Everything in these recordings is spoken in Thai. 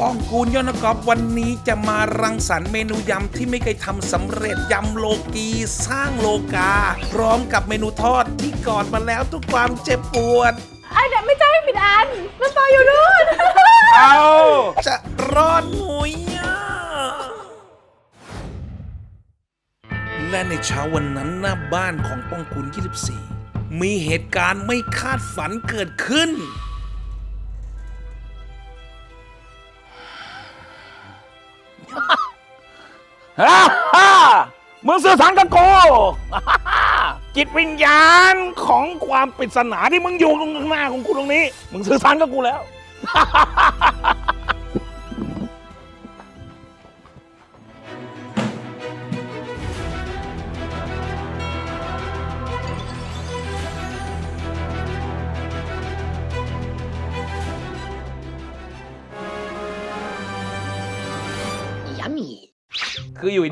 ป้องกูลยอนกอบวันนี้จะมารังสรรค์เมนูยำที่ไม่เคยทำสำเร็จยำโลกีสร้างโลกา พร้อมกับเมนูทอดที่กอดมาแล้วทุกความเจ็บปวด ไอ้เดี๋ยวไม่ใช่ผิดอันมันต่ออยู่นู่น เอาจะรอดหมุยอะและในเช้าวันนั้นหน้าบ้านของป้องคุณ24 มีเหตุการณ์ไม่คาดฝันเกิดขึ้น ฮ่าฮ่ามึงสื่อสารกับกูฮ่าฮ่าจิตวิญญาณของความปริศนาที่มึงอยู่ตรงข้างหน้าของกูตรงนี้ มึงสื่อสารกับกูแล้ว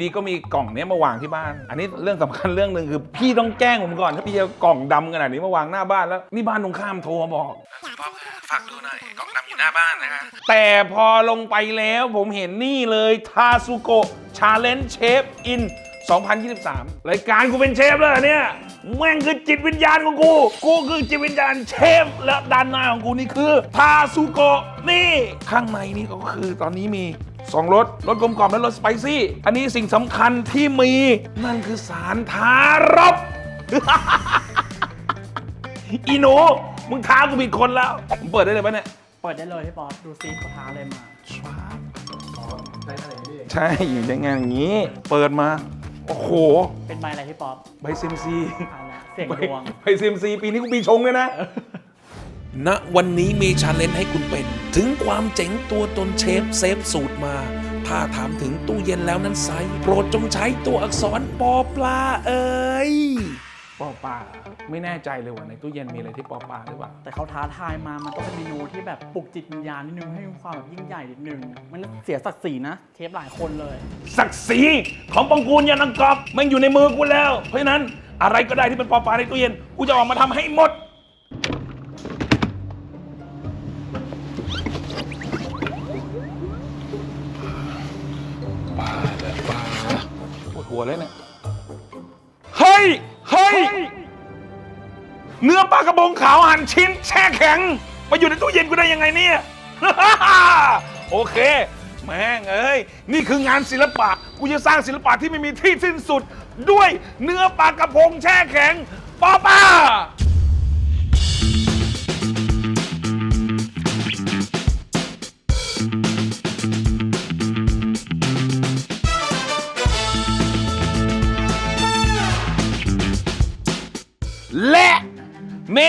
ดีๆก็มีกล่องเนี้ยมาวางที่บ้าน อันนี้เรื่องสำคัญเรื่องหนึ่งคือ พี่ต้องแจ้งผมก่อนถ้าพี่จะกล่องดำขนาดนี้มาวางหน้าบ้านแล้วนี่บ้านตรงข้ามโทรมาบอกฝากดูหน่อยกล่องดำอยู่หน้าบ้านนะฮะแต่พอลงไปแล้วผมเห็นนี่เลยทาซุโกะชาเลนจ์เชฟอิน2023 รายการกูเป็นเชฟแล้วเหรอเนี่ยแม่งคือจิตวิญญาณของกู กูคือจิตวิญญาณเชฟ และด้านหน้าของกูนี่คือทาซุโกะนี่ ข้างในนี่ก็คือตอนนี้มี สองรสรสกลมกล่อมและรสสไปซี่ อันนี้สิ่งสำคัญที่มี นั่นคือสารทารบอีหนูมึงท้ากูผิดคนแล้วผมเปิดได้เลยปะเนี่ยเปิดได้เลยพี่ป๊อปดูซิเขาท้าอะไรมา ใช่อยู่ยังไงอย่างนี้ เปิดมา โอ้โห เป็นใบอะไรพี่ป๊อป ใบซิมซีเอาละเสียงใบดวงใบซิมซีปีนี้กูปีชงเลยนะ ณวันนี้มีชาเลนจ์ให้คุณเป็น ถึงความเจ๋งตัวตนเชฟเซฟสูตรมา ถ้าถามถึงตู้เย็นแล้วนั้นไซส์โปรดจงใช้ตัวอักษรปอปลาเอ้ยปอปลาไม่แน่ใจเลยว่าในตู้เย็นมีอะไรที่ปอปลาหรือเปล่า แต่เขาท้าทายมา มันต้องเป็นเมนูที่แบบปลุกจิตวิญญาณนิดนึงให้มีความแบบยิ่งใหญ่นิดนึง มันเสียศักดิ์ศรีนะเชฟหลายคนเลย ศักดิ์ศรีของปองกูลยานังกอบมันอยู่ในมือกูแล้ว เพราะฉะนั้นอะไรก็ได้ที่เป็นปอปลาในตู้เย็น กูจะออกมาทำให้หมด ชิ้นแช่แข็ง มาอยู่ในตู้เย็นกูได้ยังไงเนี่ย โอเค แม่งเอ้ย นี่คืองานศิลปะ กูจะสร้างศิลปะที่ไม่มีที่สิ้นสุด ด้วยเนื้อปลากระพงแช่แข็งปอป้า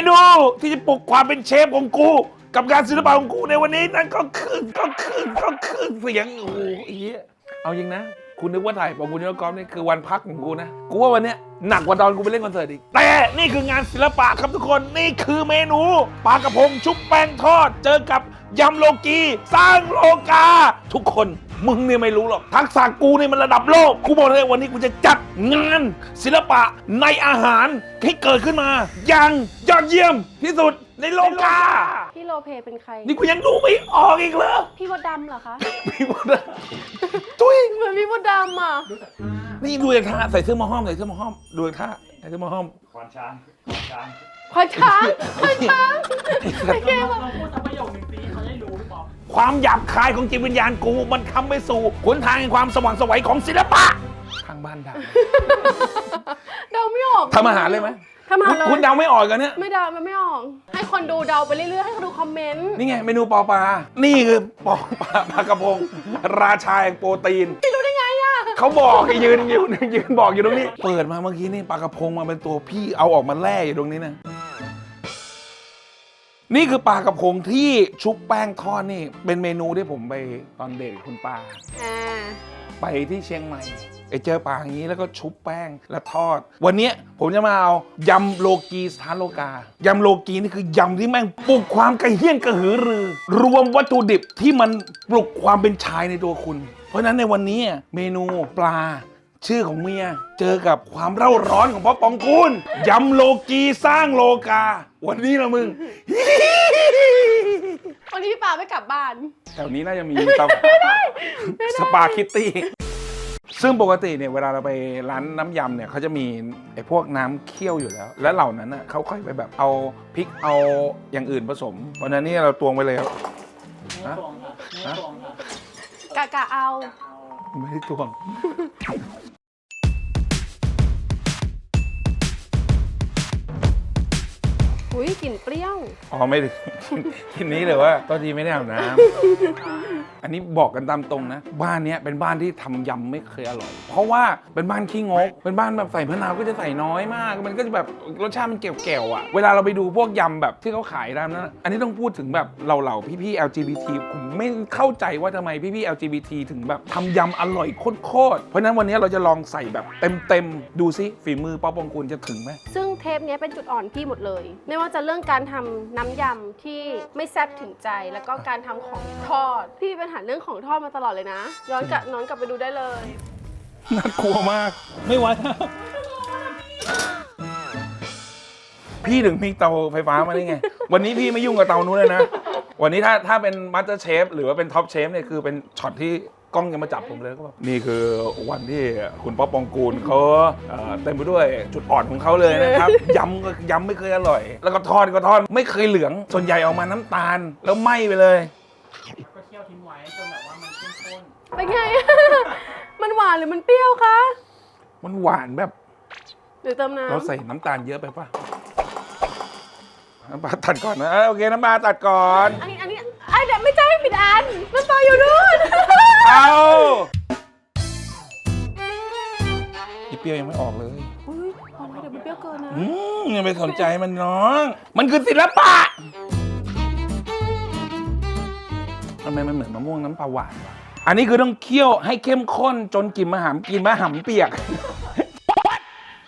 นูที่จะปลุกความเป็นเชฟของกู กับงานศิลปะของกูในวันนี้นั่นก็คือก็คือก็คือเสียงโอ้โหไอ้เหี้ยเอาจริงนะ คุณนึกว่าถ่ายปองคุณยอดกอล์ฟนี่คือวันพักของกูนะ กูว่าวันเนี้ยหนักกว่าตอนกูไปเล่นคอนเสิร์ตอีก แต่นี่คืองานศิลปะครับทุกคนนี่คือเมนูปลากระพงชุบแป้งทอด เจอกับยำโลกีสร้างโลกา ทุกคนมึงเนี่ยไม่รู้หรอก ทักษะกูนี่มันระดับโลก กูบอกเลยวันนี้กูจะจัดงานศิลปะในอาหารให้เกิดขึ้นมาอย่าง ยอดเยี่ยมที่สุดในโลกา พี่โลเพเป็นใคร นี่กูยังดูไม่ออกอีกเหรอพี่มดดำเหรอคะ พี่มดดตุ้ยเหมือนพี่มดดำอะ นี่ดูจากท่าใส่เสื้อหมาห้อมใส่เสื้อหมาห้อมดูจากท่าใส่เสื้อหมาห้อมควานช้างควานช้างโอเคเราป่ะเราพูดสักประโยคหนึ่งสิเขาจะได้รู้พี่ป๊อปความหยาบคายของจิตวิญญาณกูมันทำไปสู่หนทางแห่งความสว่างไสวัยของศิลปะทางบ้านด่าเดาไม่ออกทำอาหารเลยไหม ทำอาหารคุณเลยคุณเดาไม่ออกกันเนี่ย ไม่เดามันไม่ออก ให้คนดูเดาไปเรื่อยๆ ให้เขาดูคอมเมนต์ นี่ไงเมนูปอปลา นี่คือปอปลาปลากระพง ราชาแห่งโปรตีน พี่รู้ได้ไงอะ เขาบอกให้ยืนยืนยืนบอกอยู่ตรงนี้ เปิดมาเมื่อกี้นี่ปลากระพงมาเป็นตัวพี่เอาออกมาแล่อยู่ตรงนี้นะ นี่คือปลากระพงที่ชุบแป้งทอดนี่ เป็นเมนูที่ผมไปตอนเด็กกับคุณป้าอ่า ไปที่เชียงใหม่ ไอเจอปลาอย่างนี้แล้วก็ชุบแป้งแล้วทอด วันเนี้ยผมจะมาเอายำโลกีสถานโลกายำโลกีนี่คือยำที่แม่งปลุกความกระเฮี้ยนกระหือรือ รวมวัตถุดิบที่มันปลุกความเป็นชายในตัวคุณ เพราะฉะนั้นในวันนี้เมนูปลาชื่อของเมียเจอกับความเร่าร้อนของพ่อปองกูลยำโลกีสร้างโลกา วันนี้ละมึง วันนี้พี่ป่าไม่กลับบ้าน แถวนี้น่าจะมีตาสปาคิตตี้ ซึ่งปกติเนี่ยเวลาเราไปร้านน้ำยำเนี่ยเขาจะมีไอ้พวกน้ำเคี่ยวอยู่แล้ว และเหล่านั้นน่ะเขาค่อยไปแบบเอาพริกเอาอย่างอื่นผสม เพราะฉะนั้นนี่เราตวงไปเลยครับไม่ตรงค่ะไม่ตรงค่ะกะกะเอา ไม่ได้ตวง อุ้ยกลิ่นเปรี้ยว อ๋อไม่ได้ ทีนี้เลยว่าตอนทีไม่ได้อาบน้ำ อันนี้บอกกันตามตรงนะ บ้านเนี้ยเป็นบ้านที่ทำยำไม่เคยอร่อย เพราะว่าเป็นบ้านขี้งก เป็นบ้านแบบใส่มะนาวก็จะใส่น้อยมาก มันก็จะแบบรสชาติมันแก่วๆอะ เวลาเราไปดูพวกยำแบบที่เขาขายร้านนั้นอะอันนี้ต้องพูดถึงแบบเหล่าๆพี่ๆ LGBT ผมไม่เข้าใจว่าทำไมพี่ๆ LGBT ถึงแบบทำยำอร่อยโคตรๆ เพราะฉะนั้นวันนี้เราจะลองใส่แบบเต็มๆ ดูซิฝีมือป๊อปปองกูลจะถึงไหมซึ่ง เทปเนี้ยเป็นจุดอ่อนพี่หมดเลย ไม่ว่าจะเรื่องการทำน้ำยำที่ไม่แซ่บถึงใจ แล้วก็การทำของทอด พี่มีปัญหาเรื่องของทอดมาตลอดเลยนะ ย้อนกลับย้อนกลับไปดูได้เลย น่ากลัวมาก ไม่ไหวแล้วพี่ถึงมีเตาไฟฟ้ามาได้ไง วันนี้พี่ไม่ยุ่งกับเตานู้นเลยนะ วันนี้ถ้าถ้าเป็นมัตเตอร์เชฟหรือว่าเป็นท็อปเชฟเนี่ยคือเป็นช็อตที่ กล้องจะมาจับผมเลยก็แบบนี่คือวันที่คุณป๊อปปองกูลเขาเอ่อเต็มไปด้วยจุดอ่อนของเขาเลยนะครับ ยำก็ยำไม่เคยอร่อย แล้วก็ทอดก็ทอดไม่เคยเหลือง ส่วนใหญ่ออกมาน้ำตาล แล้วไหม้ไปเลย ก็เคี่ยวทิ้งไว้จนแบบว่ามันเข้มข้นเป็นไง มันหวานหรือมันเปรี้ยวคะ มันหวานแบบ หรือเติมน้ำเราใส่น้ำตาลเยอะไปปะน้ำปลาตัดก่อนนะเอ้ยโอเค น้ำปลาตัดก่อน อันนี้อันนี้ไอ้เดี๋ยวไม่ใช่ผิดอันมันต่ออยู่นู่น เอาอีเปรี้ยวยังไม่ออกเลยอุ้ยพอแล้วเดี๋ยวมันเปรี้ยวเกินนะ อืมอย่าไปสนใจมันน้อง มันคือศิลปะทำไมมันเหมือนมะม่วงน้ำปลาหวานวะอันนี้คือต้องเคี่ยวให้เข้มข้นจนกลิ่นมะขามกลิ่นมะขามเปียก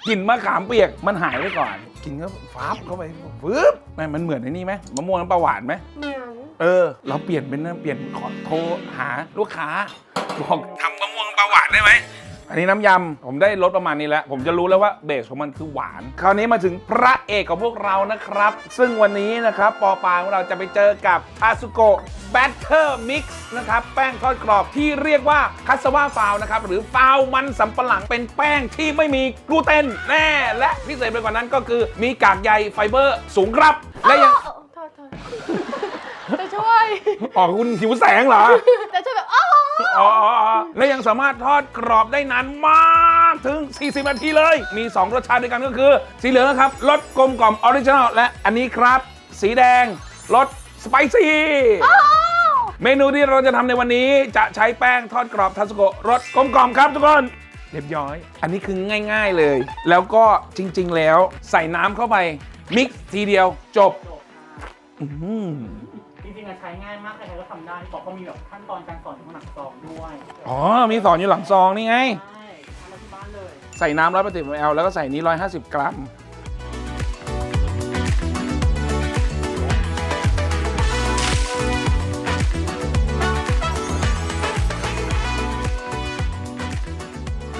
กลิ่นมะขามเปียกมันหายไปก่อน กินก็ฟับเข้าไปฟึบไม่มันเหมือนไอ้นี่ไหมมะม่วงน้ำปลาหวานไหมเหมือน เออ เราเปลี่ยนเป็นนะเปลี่ยนขอโทรหาลูกค้าบอกทำมะม่วงปลาหวานได้ไหมอันนี้น้ำยำ ผมได้รสประมาณนี้แล้ว ผมจะรู้แล้วว่าเบสของมันคือหวาน คราวนี้มาถึงพระเอกของพวกเรานะครับ ซึ่งวันนี้นะครับ ปอปาของเราจะไปเจอกับทาสุโกะแบตเตอร์มิกซ์นะครับ แป้งทอดกรอบที่เรียกว่าคัสวาฟาวนะครับ หรือฟาวมันสำปะหลังเป็นแป้งที่ไม่มีกลูเตนแน่ และพิเศษไปกว่านั้นก็คือมีกากใยไฟเบอร์สูงครับ และยังอ้าวโทษโทษจะช่วย อ๋อคุณหิวแสงเหรอจะช่วยแบบอ้าวอ๋ออ๋ออ๋อและยังสามารถทอดกรอบได้นานมากถึง 40 นาทีเลย มี 2 รสชาติด้วยกันก็คือ สีเหลืองนะครับรสกลมกล่อมออริจินอลและอันนี้ครับ สีแดงรสสไปซี่ เมนูที่เราจะทำในวันนี้จะใช้แป้งทอดกรอบทาสโกะรสกลมกล่อมครับทุกคนเรียบร้อย อันนี้คือง่ายๆเลย แล้วก็จริงๆแล้วใส่น้ำเข้าไป มิกซ์ทีเดียวจบ อื้อหือจริงๆ อะใช้ง่ายมากใครๆก็ทำได้บอกว่ามีแบบขั้นตอนการสอนของหนักซองด้วยอ๋อ มีสอนอยู่หลังซองนี่ไง ใช่ทำมาที่บ้านเลย ใส่น้ำร้อยแปดสิบมลแล้วก็ใส่นี้ร้อยห้าสิบกรัม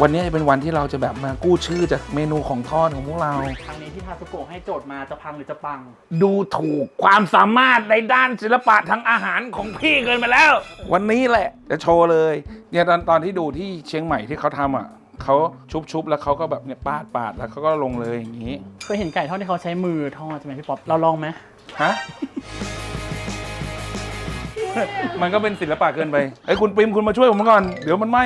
วันนี้จะเป็นวันที่เราจะแบบมากู้ชื่อจากเมนูของทอดของพวกเรา ครั้งนี้ที่ทาสุโกะให้โจทย์มาจะพังหรือจะปัง ดูถูกความสามารถในด้านศิลปะทางอาหารของพี่เกินไปแล้ว วันนี้แหละจะโชว์เลยเนี่ยตอนตอนที่ดูที่เชียงใหม่ที่เขาทำอะเขาชุบๆแล้วเขาก็แบบเนี่ยปาดปาดแล้วเขาก็ลงเลยอย่างนี้เคยเห็นไก่ทอดที่เขาใช้มือทอดใช่ไหมพี่ป๊อปเราลองไหมฮะ มันก็เป็นศิลปะเกินไปไอ้ยคุณปิมคุณมาช่วยผมก่อน เดี๋ยวมันไหม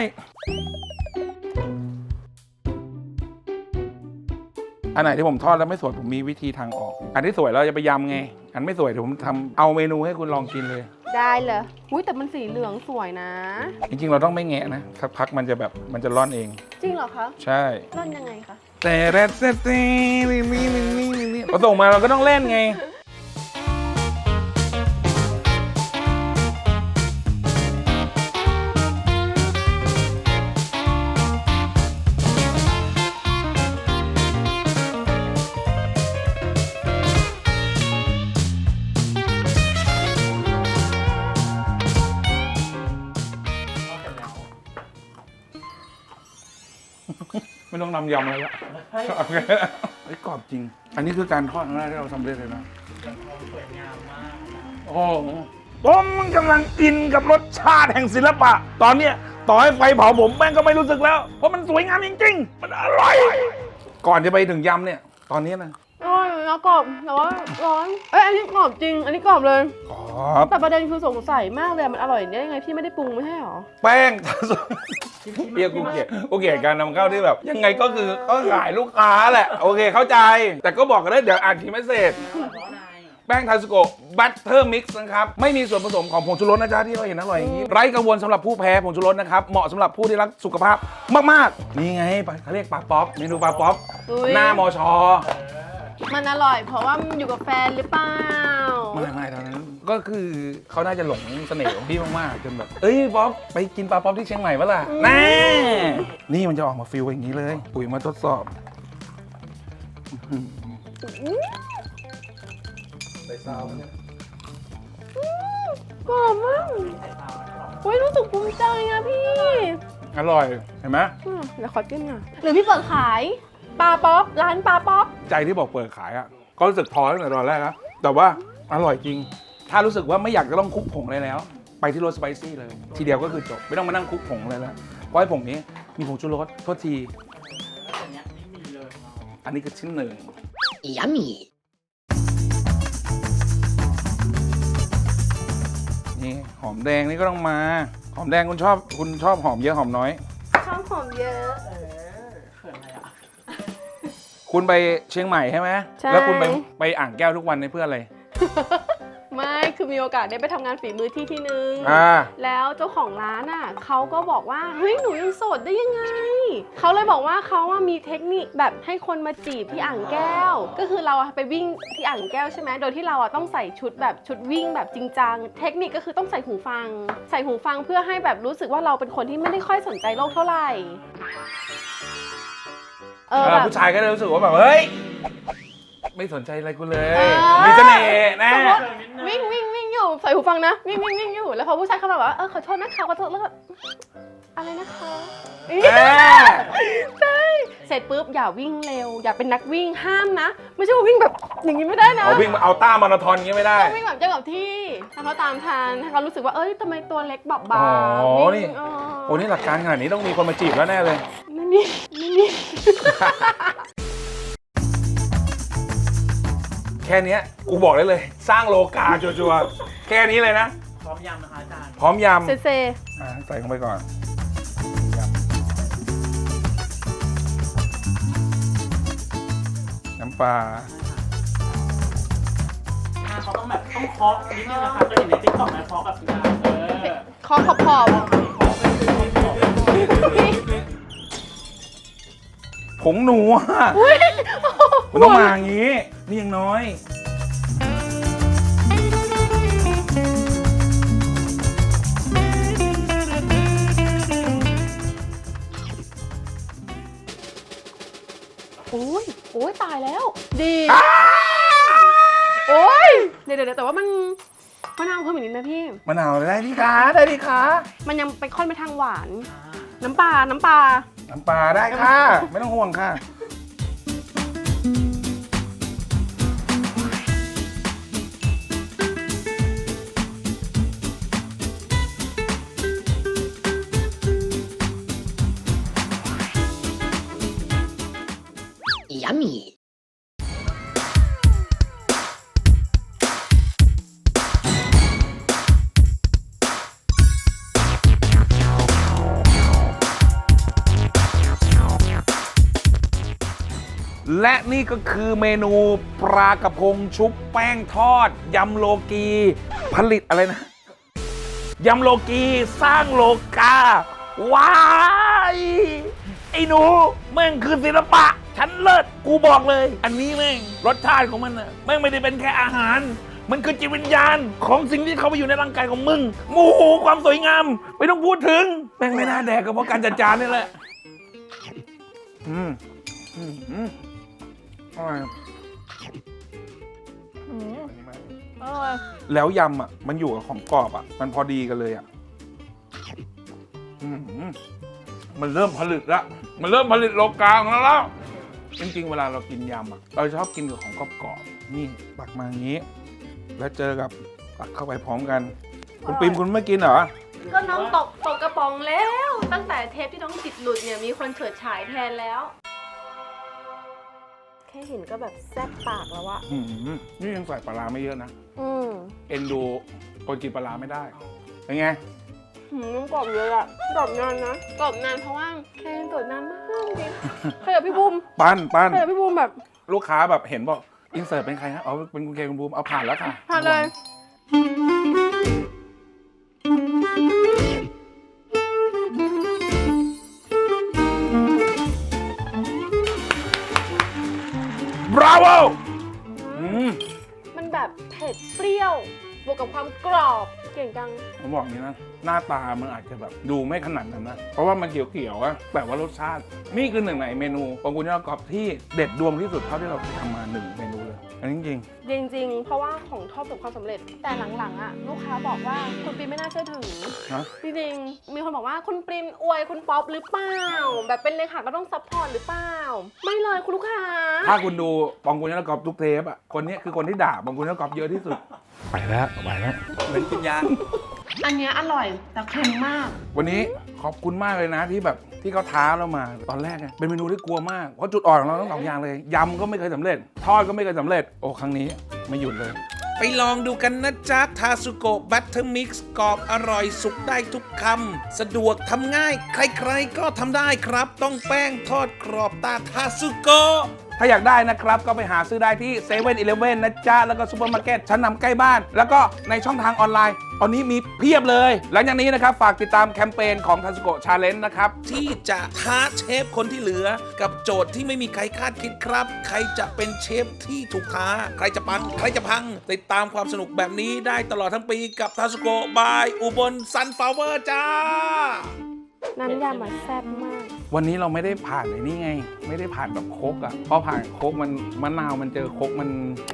อันไหนที่ผมทอดแล้วไม่สวยผมมีวิธีทางออก อันที่สวยเราจะไปยำไง อันไม่สวยเดี๋ยวผมทำเอาเมนูให้คุณลองกินเลย ได้เลยอุ้ยแต่มันสีเหลืองสวยนะ จริงๆ เราต้องไม่แงะนะสักพักมันจะแบบมันจะร่อนเอง จริงเหรอคะใช่ ร่อนยังไงคะแต่แรดแต่แต่นี่นี่นี่นี่นี่พอส่งมาเราก็ต้องเล่นไง นำยำอะไรละโอเคไอ้ยกรอบจริง อันนี้คือการทอดครั้งแรกที่เราสำเร็จเลยนะ สวยงามมากโอ้โหผมกำลังอินกับรสชาติแห่งศิลปะ ตอนเนี้ยต่อให้ไฟเผาผมแม่งก็ไม่รู้สึกแล้ว เพราะมันสวยงามจริงๆ มันอร่อย ก่อนจะไปถึงยำเนี่ย ตอนนี้นะ อร่อยแล้วกรอบแต่ว่าร้อน เอ้ยอันนี้กรอบจริง อันนี้กรอบเลยกรอบแต่ประเด็นคือสงสัยมากเลยอะมันอร่อยได้ยังไงพี่ไม่ได้ปรุงไม่ใช่หรอ แป้งทาสุเรียกกูเกลียดกูเกลียดการนำเข้าที่แบบ ยังไงก็คือก็ขายลูกค้าแหละ โอเคเข้าใจ แต่ก็บอกกันได้เดี๋ยวอ่านทีไม่เสร็จ แป้งทาสุโกะบัตเตอร์มิกซ์นะครับ ไม่มีส่วนผสมของผงชูรสนะจ๊ะที่เราเห็นอร่อยอย่างนี้ ไร้กังวลสำหรับผู้แพ้ผงชูรสนะครับ เหมาะสำหรับผู้ที่รักสุขภาพมากๆ นี่ไงเขาเรียกปลาป๊อปเมนูปลาป๊อปอุ๊ย หน้ามอชอ มันอร่อย เพราะว่ามันอยู่กับแฟนหรือเปล่า ไม่ไม่ตอนนั้นก็คือเขาน่าจะหลงเสน่ห์ของพี่มากๆจนแบบ เอ้ยป๊อปไปกินปลาป๊อปที่เชียงใหม่ปะล่ะแน่นี่มันจะออกมาฟิลอย่างนี้เลย ปุ๋ยมาทดสอบอื้อหือกรอบมากเฮ้ยรู้สึกภูมิใจอะพี่ อร่อยเห็นไหมอืมเดี๋ยวขอจิ้มหน่อยหรือพี่เปิดขาย ปลาป๊อปร้านปลาป๊อปใจที่บอกเปิดขายอะก็รู้สึกท้อตั้งแต่ตอนแรกนะแต่ว่าอร่อยจริง ถ้ารู้สึกว่าไม่อยากจะต้องคลุกผงเลยแล้ว ไปที่รสสไปซี่เลย ทีเดียวก็คือจบ ไม่ต้องมานั่งคลุกผงเลยแล้วเพราะไอ้ผงนี้มีผงชูรสโทษทีอันเนี้ยไม่มีเลยอันนี้คือชิ้นหนึ่ง Yummy. นี่หอมแดงนี่ก็ต้องมา หอมแดงคุณชอบคุณชอบหอมเยอะหอมน้อย ชอบหอมเยอะเออเขินอะไรอะ คุณไปเชียงใหม่ใช่ไหมใช่ แล้วคุณไปไปอ่างแก้วทุกวันในเพื่ออะไร ไม่คือมีโอกาสได้ไปทำงานฝีมือที่ที่นึง อ่า แล้วเจ้าของร้านอะเขาก็บอกว่าเฮ้ยหนูยังโสดได้ยังไงเขาเลยบอกว่าเขาว่ามีเทคนิคแบบให้คนมาจีบที่อ่างแก้ว ก็คือเราอะไปวิ่งที่อ่างแก้วใช่ไหมโดยที่เราอะต้องใส่ชุดแบบชุดวิ่งแบบจริงจังเทคนิคก็คือต้องใส่หูฟัง ใส่หูฟังเพื่อให้แบบรู้สึกว่าเราเป็นคนที่ไม่ได้ค่อยสนใจโลกเท่าไหร่ เออเออแบบ ผู้ชายก็เลยรู้สึกว่าแบบเฮ้ย ไม่สนใจอะไรกูเลย เออ มีเสน่ห์นะ สมมติวิ่งวิ่งวิ่งอยู่ใส่หูฟังนะ วิ่งวิ่งวิ่งอยู่แล้วพอผู้ชายเขาแบบว่าเออขอโทษนะคะขอโทษแล้วก็ อะไรนะคะเออใช่เสร็จปุ๊บอย่าวิ่งเร็ว อย่าเป็นนักวิ่งห้ามนะ ไม่ใช่ว่าวิ่งแบบอย่างนี้ไม่ได้นะเอาวิ่งมาเอาต้ามาราธอนอย่างงี้ไม่ได้ ต้องวิ่งแบบเจ้ากับที่ถ้าเขาตามทันถ้าเขารู้สึกว่าเอ้ยทำไมตัวเล็กบอบบาอ๋งอวิ่งนี่เออโอ้นี่หลักการขนาดนี้ต้องมีคนมาจีบแล้วแน่เลย ไม่มีไม่มี แค่เนี้ยกูบอกได้เลย สร้างโลกาชัวร์ๆแค่นี้เลยนะ พร้อมยำนะคะอาจารย์ พร้อมยเซเซำอะใส่ลงไปก่อน ปลา อ่าเขาต้องแบบต้องเคาะนิดนึงนะคะก็เห็นในติ๊กต็อกนะเคาะแบบนี้เออคอขอบขอบผงหนูอะมันต้องมาอย่างนี้ นี่ยังน้อย ยโอ้ยตายแล้ว ดีโอ้ยเดี๋ยวเดี๋ยวแต่ว่ามันมะนาวเพิ่มอีกนิดนะพี่ มะนาวได้ดีคะได้ดีคะมันยังไปค่อนไปทางหวาน น้ำปลา น้ำปลา น้ำปลาได้ค่ะ ไม่ต้องห่วงค่ะ และนี่ก็คือเมนูปลากระพงชุบแป้งทอด ยำโลกี ผลิตอะไรนะ ยำโลกีสร้างโลกา ว้าย ไอ้หนูแม่งคือศิลปะฉันเลิศกูบอกเลย อันนี้แม่งรสชาติของมันนะแม่งไม่ได้เป็นแค่อาหาร มันคือจิตวิญญาณของสิ่งที่เขาไปอยู่ในร่างกายของมึงโอ้โหความสวยงาม ไม่ต้องพูดถึง แม่งไม่น่าแดกก็เพราะการจัดจานนี่แหละอืมอืมอืม อร่อยแล้วยำอะ มันอยู่กับของกรอบอะ มันพอดีกันเลยอะอืมมันเริ่มผลิตละ มันเริ่มผลิตโลกาของเราแล้ว จริงๆ เวลาเรากินยำอะเราชอบกินกับของกรอบๆนี่ตักมาอย่างนี้ แล้วเจอกับตักเข้าไปพร้อมกัน คุณปิมคุณไม่กินเหรอ ก็น้องตกตกกระป๋องแล้ว ตั้งแต่เทปที่น้องจิตหลุดเนี่ยมีคนเฉิดฉายแทนแล้วแค่เห็นก็แบบแซ่บปากแล้วอะอืมนี่ยังใส่ปลาร้าไม่เยอะนะ อืมเอ็นดูคนกินปลาร้าไม่ได้เป็นไง หืมมันกรอบเยอะอะกรอบนานนะกรอบนานเพราะว่าแค่กดนานมากจริงใครกับพี่บูมปั้นปั้นใครกับพี่บูมแบบลูกค้าแบบเห็นบอกอินเสิร์ตเป็นใครฮะอ๋อเป็นคุณเคคุณบูมเอาผ่านแล้วค่ะผ่านเลย วกกับความกรอบเก่งจัง ผมบอกอย่างนี้นะ หน้าตามันอาจจะแบบดูไม่ขนาดนั้นนะ เพราะว่ามันเขียวๆอะแต่ว่ารสชาติ นี่คือหนึ่งในเมนูของคุณยอดกรอบที่เด็ดดวงที่สุดเท่าที่เราเคยทำมาหนึ่งเม อันนี้จริง จริง ๆ เพราะว่าของทอดประสบความสำเร็จ แต่หลังๆอะลูกค้าบอกว่าคุณปริมไม่น่าเชื่อถือๆนะจริงๆมีคนบอกว่าคุณปริมอวยคุณป๊อปหรือเปล่าแบบเป็นเลขาก็ต้องซัพพอร์ตหรือเปล่าไม่เลยคุณลูกค้า ถ้าคุณดูปองคุณยอดกรอบทุกเทปอะคนนี้คือคนที่ด่าปองคุณยอดกรอบเยอะที่สุด ไปแล้วไปแล้ว เหมือนกินยา อันเนี้ยอร่อยแต่เค็มมาก วันนี้ขอบคุณมากเลยนะที่แบบที่เขาท้าเรามาตอนแรกเนี่ยเป็นเมนูที่กลัวมากเพราะจุดอ่อนของเราทั้งสองอย่างเลยยำก็ไม่เคยสำเร็จ ทอดก็ไม่เคยสำเร็จ โอ้ครั้งนี้ไม่หยุดเลย ไปลองดูกันนะจ๊ะ ทาสุโกะบัตเตอร์มิกซ์กรอบอร่อยสุกได้ทุกคำ สะดวกทำง่าย ใครๆก็ทำได้ครับ ต้องแป้งทอดกรอบตาทาสุโกะ ถ้าอยากได้นะครับ ก็ไปหาซื้อได้ที่7 e เ e ่ e อนะจ๊ะ แล้วก็ซูเปอร์มาร์เก็ตชั้นนำใกล้บ้าน แล้วก็ในช่องทางออนไลน์ต อนนี้มีเพียบเลย หลังจากนี้นะครับ ฝากติดตามแคมเปญของทัสโกชาเลนจ์นะครับ ที่จะท้าเชฟคนที่เหลือ กับโจทย์ที่ไม่มีใครคาดคิดครับ ใครจะเป็นเชฟที่ถูกท้า ใครจะปัง ใครจะพัง ติดตามความสนุกแบบนี้ได้ตลอดทั้งปีกับทาสุโกะบายอุบลซันฟลาวเวอร์จ้า น้ำยำมันแซ่บมาก วันนี้เราไม่ได้ผ่านไอ้นี่ไง ไม่ได้ผ่านแบบโคกอะ่ะเพราะผ่านโคกมันมะนาวมันเจอโคกมัน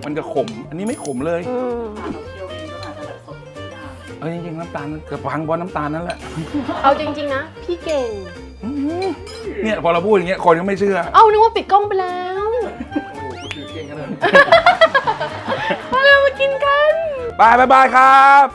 มันจะขม อันนี้ไม่ขมเลย อืม เออจริงๆน้ำตาลมันเกือบพังเพราะน้ำตาลนั่นแหละเอาจริง ๆ นะ พี่เก่ง อื้อหือเนี่ยพอเราพูดอย่างเงี้ยคนก็ไม่เชื่อ เอานึกว่าปิดกล้องไปแล้วโอ้โหคุณถือเก่งกันเลยมาเร็วมากินกัน บายบายบายครับ